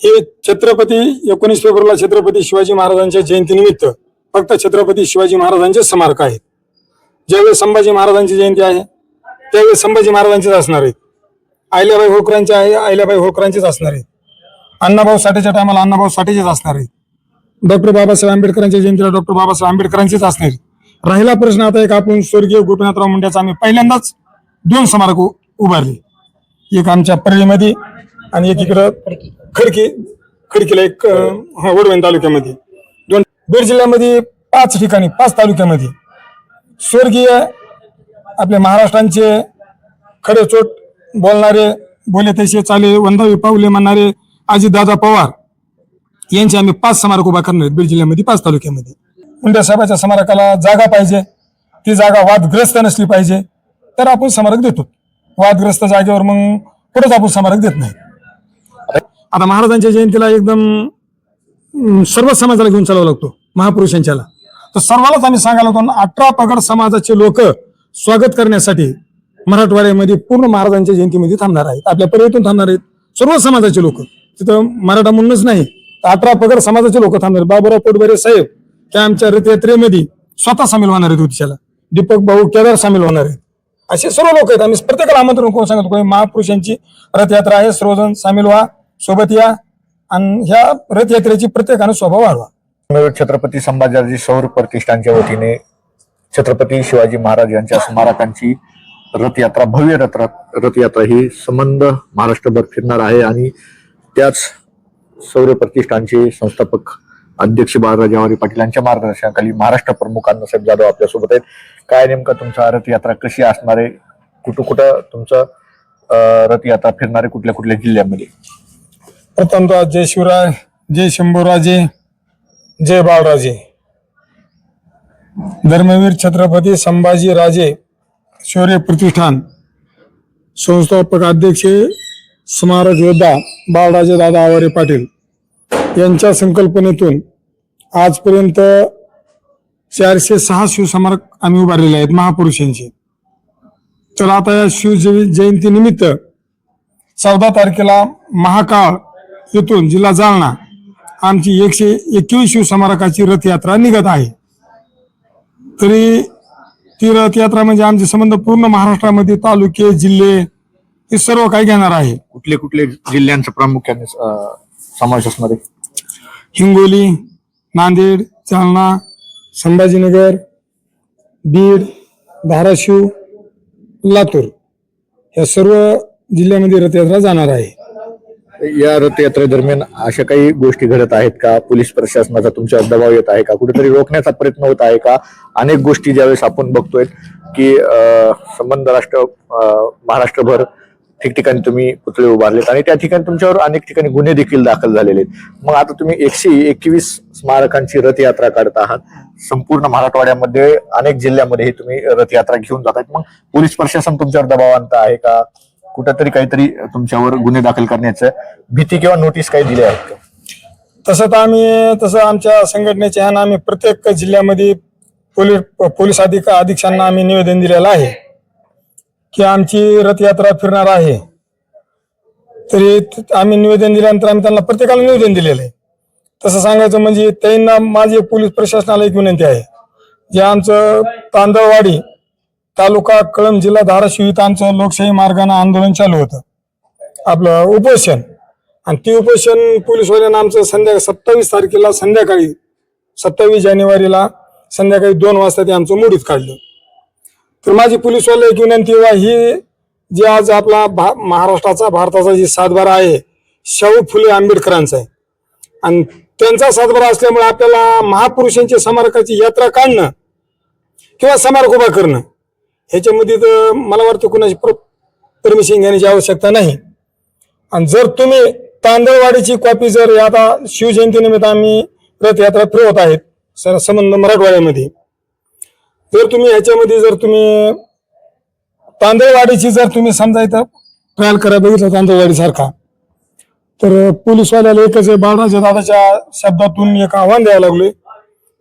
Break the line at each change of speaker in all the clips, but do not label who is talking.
हे छत्रपती एकोणीस फेब्रुवारीला छत्रपती शिवाजी महाराजांच्या जयंतीनिमित्त फक्त छत्रपती शिवाजी महाराजांचे स्मारक आहेत. ज्यावेळेस संभाजी महाराजांची जयंती आहे त्यावेळेस संभाजी महाराजांचेच असणार आहेत. अहिल्याबाई होळकरांचे आहे अहिल्याबाई होळकरांचेच असणार आहेत. अण्णाभाऊ साठेच्या टायमाला अण्णाभाऊ साठेचेच असणार आहेत. डॉक्टर बाबासाहेब आंबेडकरांच्या जयंतीला डॉक्टर बाबासाहेब आंबेडकरांचेच असणार राहिला प्रश्न आता एक आपण स्वर्गीय गोपीनाथराव मुंड्याचा आम्ही पहिल्यांदाच दोन स्मारक उ- उभारले. एक आमच्या परळीमध्ये आणि एक इकडं खडकी. खडकीला एक हा, वडवण तालुक्यामध्ये. दोन बीड जिल्ह्यामध्ये पाच ठिकाणी पाच तालुक्यामध्ये. स्वर्गीय आपले महाराष्ट्रांचे खडेचोट बोलणारे बोले तसे चाले वंदावी पावले म्हणणारे अजितदादा पवार यांचे आम्ही पाच स्मारक उभा करणार आहेत बीड जिल्ह्यामध्ये पाच तालुक्यामध्ये. मुंडे साहेबाच्या स्मारकाला जागा पाहिजे. ती जागा वादग्रस्त नसली पाहिजे. तर आपण स्मारक देतो. वादग्रस्त जागेवर मग कुठंच आपण स्मारक देत नाही. आता महाराजांच्या जयंतीला एकदम सर्व समाजाला घेऊन चालावं लागतो महापुरुषांच्याला. तर सर्वांनाच आम्ही सांगायला होतो अठरा पगड समाजाचे लोक स्वागत करण्यासाठी मराठवाड्यामध्ये पूर्ण महाराजांच्या जयंतीमध्ये थांबणार आहेत. आपल्या पर्यटन थांबणार आहेत सर्व समाजाचे लोक. तिथं मराठा म्हणूनच नाही तर अठरा पगड समाजाचे लोक थांबणार बाबुराव पोटबरे साहेब त्या आमच्या रथयात्रेमध्ये स्वतः सामील होणार आहेत उद्याला दीपक भाऊ केदार सामील होणार आहेत. असे सर्व लोक आहेत. आम्ही प्रत्येकाला आमंत्रण करून सांगतो महापुरुषांची रथयात्रा आहे सर्वजण सामील व्हा. सोबत या आणि ह्या रथयात्रेची प्रत्येकाने स्वभाव वाढवा.
छत्रपती संभाजी सौर प्रतिष्ठानच्या वतीने छत्रपती शिवाजी महाराज यांच्या स्मारकांची रथयात्रा भव्य रथ रथयात्रा ही संबंध महाराष्ट्रभर फिरणार आहे आणि त्याच सौर प्रतिष्ठानचे संस्थापक अध्यक्ष बाळराज जवारी पाटील यांच्या मार्गदर्शनाखाली महाराष्ट्र प्रमुख अण्णासाहेब जाधव आपल्यासोबत आहेत. काय नेमका तुमचा रथयात्रा कशी असणार आहे? कुठं कुठं तुमचं रथयात्रा फिरणार आहे? कुठल्या कुठल्या जिल्ह्यामध्ये?
प्रथमतः जय शिवराय जय शंभूराजे जय बाळराजे. धर्मवीर छत्रपती संभाजी राजे शौर्य प्रतिष्ठान. संस्थापक अध्यक्ष स्मारक योद्धा बाळराजे दादा आवारे पाटील. यांच्या संकल्पनेतून आजपर्यंत चारशे सहा शिवस्मारक आम्ही उभारलेले आहेत महापुरुषांचे. तर आता या शिव जयंतीनिमित्त चौदा तारखेला महाकाळ येथून जिल्हा जालना आमची एकशे एकवीस शिवस्मारकाची रथयात्रा निघत आहे. तरी ती रथयात्रा म्हणजे आमचे संबंध पूर्ण महाराष्ट्रामध्ये तालुके जिल्हे हे सर्व काही घेणार आहे.
कुठले कुठले जिल्ह्यांचा प्रामुख्याने समावेश असणार आहे?
हिंगोली नांदेड जालना संभाजीनगर बीड धाराशिव लातूर या सर्व जिल्ह्यामध्ये रथयात्रा जाणार आहे.
या रथयात्रेदरम्यान अशा काही गोष्टी घडत आहेत का? पोलीस प्रशासनाचा तुमच्यावर दबाव येत आहे का? कुठेतरी रोखण्याचा प्रयत्न होत आहे का? अनेक गोष्टी ज्यावेळेस आपण बघतोय की संबंध राष्ट्र महाराष्ट्रभर ठिकठिकाणी तुम्ही पुतळे उभारलेत आणि त्या ठिकाणी तुमच्यावर अनेक ठिकाणी गुन्हे देखील दाखल झालेले आहेत. मग आता तुम्ही एकशे एकवीस स्मारकांची रथयात्रा काढत आहात. संपूर्ण मराठवाड्यामध्ये अनेक जिल्ह्यामध्ये तुम्ही रथयात्रा घेऊन जात आहेत मग पोलीस प्रशासन तुमच्यावर दबाव आणत आहे का? कुठंतरी काहीतरी तुमच्यावर गुन्हे दाखल करण्याचं भीती किंवा नोटीस काही दिल्या आहेत का?
तसं तर आम्ही तसं आमच्या संघटनेच्या ह्यानं आम्ही प्रत्येक जिल्ह्यामध्ये पोलीस पोलीस अधिक अधीक्षांना आम्ही निवेदन दिलेलं आहे की आमची रथयात्रा फिरणार आहे. तरी आम्ही निवेदन दिल्यानंतर आम्ही त्यांना प्रत्येकाला निवेदन दिलेलं आहे. तसं सांगायचं म्हणजे त्यांना माझी पोलीस प्रशासनाला एक विनंती आहे. जे आमचं तांदळवाडी तालुका कळंब जिल्हा धाराशिव इथं आमचं लोकशाही मार्गाने आंदोलन चालू होतं. आपलं उपोषण. आणि ते उपोषण पोलीसवाल्यांना आमचं संध्याकाळी सत्तावीस तारखेला संध्याकाळी सत्तावीस जानेवारीला संध्याकाळी दोन वाजता ते आमचं मोडीत काढलं. तर माझी पोलीसवाले एक विनंती आहे ही जे आज आपला भा महाराष्ट्राचा भारताचा जी सातबारा आहे शाहू फुले आंबेडकरांचा आहे. आणि त्यांचा सातबारा असल्यामुळे आपल्याला महापुरुषांच्या स्मारकाची यात्रा काढणं किंवा स्मारक उभा करणं ह्याच्यामध्ये तर मला वाटतं कुणाची परमिशन घेण्याची आवश्यकता नाही. आणि जर तुम्ही तांदळवाडीची कॉपी जर आता शिवजयंतीनिमित्त आम्ही रथयात्रा फिरवत आहेत सर संबंध मराठवाड्यामध्ये. जर तुम्ही ह्याच्यामध्ये जर तुम्ही तांदळवाडीची जर तुम्ही समजा इथं ट्रायल करा बघितलं तांदळवाडीसारखा तर पोलीसवाल्याला एकच आहे बाळराजा दादाच्या शब्दातून एक आव्हान द्यावं लागलोय.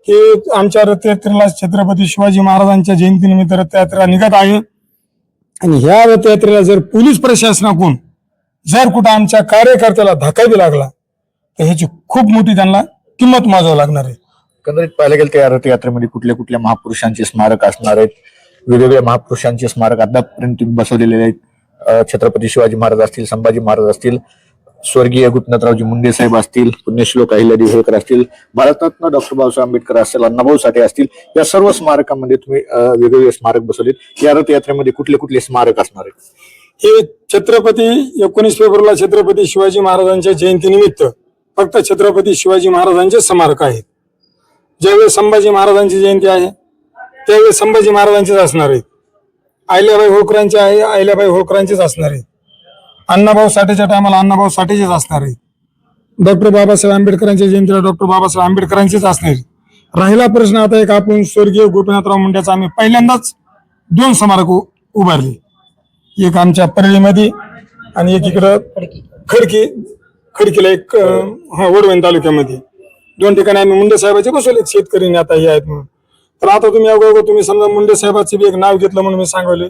की आमच्या रथयात्रेला छत्रपती शिवाजी महाराजांच्या जयंतीनिमित्त रथयात्रा निघत आहे. आणि ह्या रथयात्रेला जर पोलीस प्रशासनाकडून जर कुठं आमच्या कार्यकर्त्याला धक्का बी लागला तर ह्याची खूप मोठी त्यांना किंमत मोजावं लागणार आहे.
एकंदरीत पाहायला गेलं तर या रथयात्रेमध्ये कुठल्या कुठल्या महापुरुषांचे स्मारक असणार आहेत. वेगवेगळ्या महापुरुषांचे स्मारक आतापर्यंत तुम्ही बसवलेले आहेत. छत्रपती शिवाजी महाराज असतील संभाजी महाराज असतील. स्वर्गीय गोपीनाथरावजी मुंडे साहेब असतील पुण्यश्लोक अहिल्यादेवी होळकर असतील भारतरत्न डॉक्टर बाबासाहेब आंबेडकर असतील अण्णाभाऊ साठे असतील या सर्व स्मारकामध्ये तुम्ही वेगवेगळे स्मारक बसवलेत. या रथयात्रेमध्ये कुठले कुठले स्मारक असणार आहेत?
हे छत्रपती एकोणीस फेब्रुवारीला छत्रपती शिवाजी महाराजांच्या जयंतीनिमित्त फक्त छत्रपती शिवाजी महाराजांचे स्मारक आहेत. ज्यावेळेस संभाजी महाराजांची जयंती आहे त्यावेळेस संभाजी महाराजांचेच असणार आहेत. अहिल्याबाई होळकरांचे आहे अहिल्याबाई होळकरांचेच असणार आहेत. अण्णाभाऊ साठेच्या टायमाला अण्णाभाऊ साठेचेच असणार आहेत डॉक्टर बाबासाहेब आंबेडकरांच्या जयंतीला डॉक्टर बाबासाहेब आंबेडकरांचेच असणार. राहिला प्रश्न आता एक आपण स्वर्गीय गोपीनाथराव मुंडेचा आम्ही पहिल्यांदाच दोन स्मारक उभारली. एक आमच्या परळीमध्ये आणि एक इकडं खडकी. खडकीला एक हा वडवण तालुक्यामध्ये. दोन ठिकाणी आम्ही मुंडे साहेबाचे बसवले शेतकरी नेता हे आहेत म्हणून. तर आता तुम्ही अगोदर तुम्ही समजा मुंडे साहेबाचे बी एक नाव घेतलं म्हणून मी सांगवले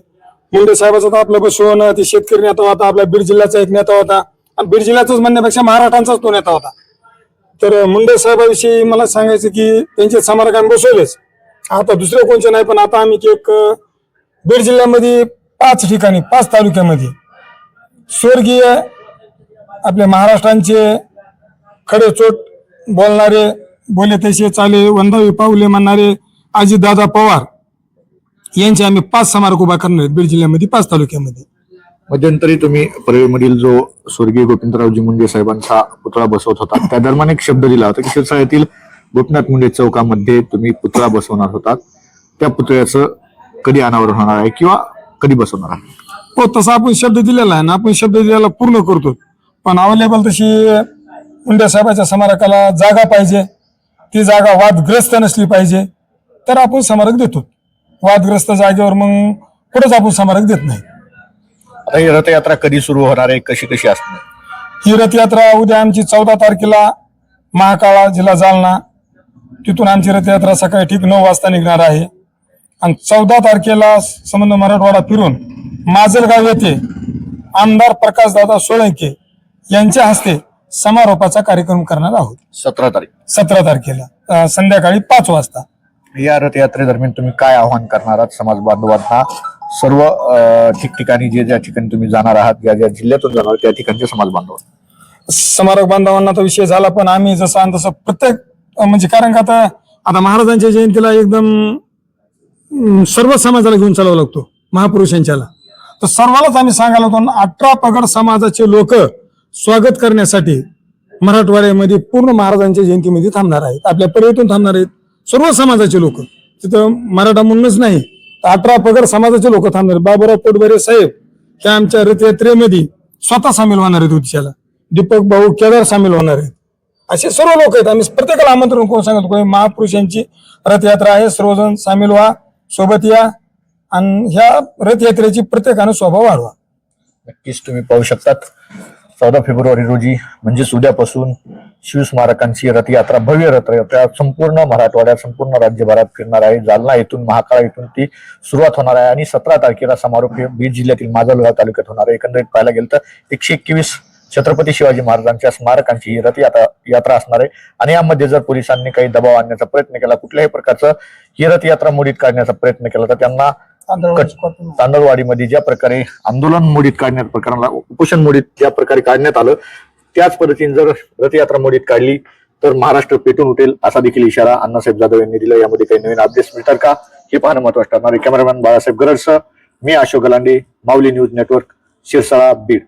मुंडे साहेबाचं तर आपलं बसवणं ते शेतकरी नेता होता आपला बीड जिल्ह्याचा एक नेता होता. आणि बीड जिल्ह्याचाच म्हणण्यापेक्षा महाराष्ट्रांचाच तो नेता होता. तर मुंडे साहेबाविषयी मला सांगायचं की त्यांचे स्मारक आम्ही बसवलेच. आता दुसरे कोणचे नाही पण आता आम्ही एक बीड जिल्ह्यामध्ये पाच ठिकाणी पाच तालुक्यामध्ये स्वर्गीय आपले महाराष्ट्रांचे खडेचोट बोलणारे बोले तसे चाले वंदावी पाऊले म्हणणारे अजितदादा पवार यांचे आम्ही पाच स्मारक उभा करणार आहेत बीड जिल्ह्यामध्ये पाच तालुक्यामध्ये.
मध्यंतरी तुम्ही परळीमधील जो स्वर्गीय गोविंदरावजी मुंडे साहेबांचा पुतळा बसवत होता त्या दरम्यान एक शब्द दिला होता की शिरसाळ्यातील गोपीनाथ मुंडे चौकामध्ये तुम्ही पुतळा बसवणार होता त्या पुतळ्याचं कधी अनावरण होणार आहे किंवा कधी बसवणार आहे?
हो तसा आपण शब्द दिलेला आहे ना आपण शब्द दिलेला पूर्ण करतो. पण अवेलेबल तशी मुंडे साहेबाच्या स्मारकाला जागा पाहिजे. ती जागा वादग्रस्त नसली पाहिजे. तर आपण स्मारक देतो. वादग्रस्त जागेवर मग कुठंच आपण स्मारक देत नाही.
आता ही रथयात्रा कधी सुरू होणार आहे? कशी कशी असणार
ही रथयात्रा उद्या आमची चौदा तारखेला महाकाळा जिल्हा जालना. तिथून आमची रथयात्रा सकाळी ठीक नऊ वाजता निघणार आहे. आणि चौदा तारखेला संबंध मराठवाडा फिरून माजलगाव येथे आमदार प्रकाशदादा सोळंके यांच्या हस्ते समारोपाचा कार्यक्रम करणार आहोत.
सतरा तारीख.
सतरा तारखेला अं, संध्याकाळी पाच वाजता.
या रथयात्रेदरम्यान तुम्ही काय आवाहन करणार आहात? समाज बांधवांना सर्व ठिकठिकाणी जे ज्या ठिकाणी तुम्ही जाणार आहात ज्या ज्या जिल्ह्यातून जाणार त्या ठिकाणचे समाज बांधव
स्मारक बांधवांना तर विषय झाला पण आम्ही जसं आणि तसं प्रत्येक म्हणजे कारण का आता आता महाराजांच्या जयंतीला एकदम सर्व समाजाला घेऊन चालावं लागतो महापुरुषांच्याला. तर सर्वालाच आम्ही सांगायला होतो अठरा पगड समाजाचे लोक स्वागत करण्यासाठी मराठवाड्यामध्ये पूर्ण महाराजांच्या जयंतीमध्ये थांबणार आहेत आपल्या पर्यटन थांबणार आहेत. सर्व समाजाचे लोक. तिथं मराठा म्हणूनच नाही तर अठरा पगर समाजाचे लोक थांबणार. बाबुराव पोटबरे साहेब त्या आमच्या रथयात्रेमध्ये स्वतः सामील होणार आहेत उद्याला. दीपक भाऊ केदार सामील होणार आहेत. असे सर्व लोक आहेत. आम्ही प्रत्येकाला आमंत्रण कोण सांगतो कोणी महापुरुषांची रथयात्रा आहे सर्वजण सामील व्हा सोबत या आणि ह्या रथयात्रेची प्रत्येकानं स्वभाव वाढवा.
नक्कीच तुम्ही पाहू शकतात. चौदा फेब्रुवारी रोजी म्हणजेच उद्यापासून शिवस्मारकांची रथयात्रा भव्य रथयात्रा संपूर्ण मराठवाड्यात संपूर्ण राज्यभरात फिरणार आहे. जालना येथून महाकाळा येथून ती सुरुवात होणार आहे आणि सतरा तारखेला समारोप हे बीड जिल्ह्यातील माजलगाव तालुक्यात होणार आहे. एकंदरीत पाहायला गेलं तर एकशे एकवीस छत्रपती शिवाजी महाराजांच्या स्मारकांची ही रथयात्रा यात्रा असणार आहे. आणि यामध्ये जर पोलिसांनी काही दबाव आणण्याचा प्रयत्न केला कुठल्याही प्रकारचं ही रथयात्रा मोडीत काढण्याचा प्रयत्न केला तर त्यांना तांदळवाडीमध्ये ज्या प्रकारे आंदोलन मोडीत काढण्यात प्रकाराला उपोषण मोडीत ज्या प्रकारे काढण्यात आलं त्याच पद्धतीने जर रथयात्रा मोडीत काढली तर महाराष्ट्र पेटून उठेल असा देखील इशारा अण्णासाहेब जाधव यांनी दिला. यामध्ये काही नवीन अपडेट्स मिळतात का? हे पाहणं महत्वाचं ठरणार आहे. कॅमेरामॅन बाळासाहेब गरडसह मी अशोक गलांडे माऊली न्यूज नेटवर्क शिरसाळा बीड.